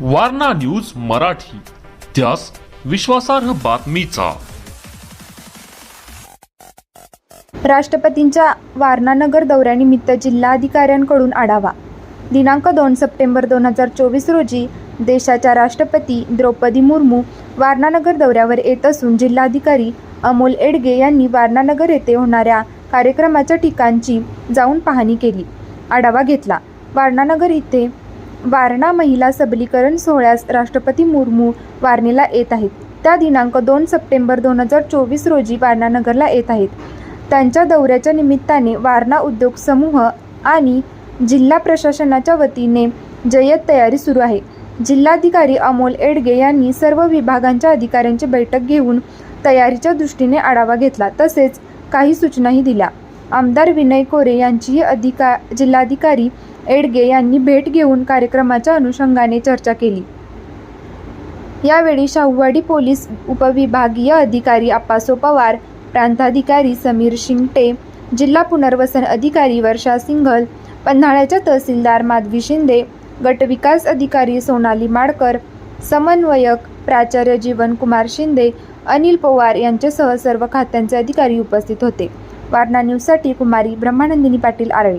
Warna news Marathi. त्यास विश्वासार्ह बातमीचा. राष्ट्रपतींच्या वारणानगर दौऱ्यानिमित्त जिल्हाधिकाऱ्यांकडून आढावा. दिनांक दोन सप्टेंबर दोन हजार चोवीस रोजी देशाच्या राष्ट्रपती द्रौपदी मुर्मू वारणानगर दौऱ्यावर येत असून जिल्हाधिकारी अमोल एडगे यांनी वारणानगर येथे होणाऱ्या कार्यक्रमाच्या ठिकाणची जाऊन पाहणी केली. आढावा घेतला. वारणानगर इथे वारणा महिला सबलीकरण सोहळ्यास राष्ट्रपती मुर्मू वारणीला येत आहेत. त्या दिनांक दोन सप्टेंबर दोन हजार चोवीस रोजी वारणानगरला येत आहेत. त्यांच्या दौऱ्याच्या निमित्ताने वारणा उद्योग समूह आणि जिल्हा प्रशासनाच्या वतीने जय्यत तयारी सुरू आहे. जिल्हाधिकारी अमोल एडगे यांनी सर्व विभागांच्या अधिकाऱ्यांची बैठक घेऊन तयारीच्या दृष्टीने आढावा घेतला तसेच काही सूचनाही दिल्या. आमदार विनय कोरे यांचीही अधिका जिल्हाधिकारी एडगे यांनी भेट घेऊन कार्यक्रमाच्या अनुषंगाने चर्चा केली. यावेळी शाहूवाडी पोलीस उपविभागीय अधिकारी अप्पासो पवार प्रांताधिकारी समीर शिंगटे जिल्हा पुनर्वसन अधिकारी वर्षा सिंघल पन्हाळ्याच्या तहसीलदार माधवी शिंदे गटविकास अधिकारी सोनाली माडकर समन्वयक प्राचार्य जीवन कुमार शिंदे अनिल पवार यांच्यासह सर्व खात्यांचे अधिकारी उपस्थित होते. वारणा न्यूजसाठी कुमारी ब्रह्मानंदिनी पाटील आरळे.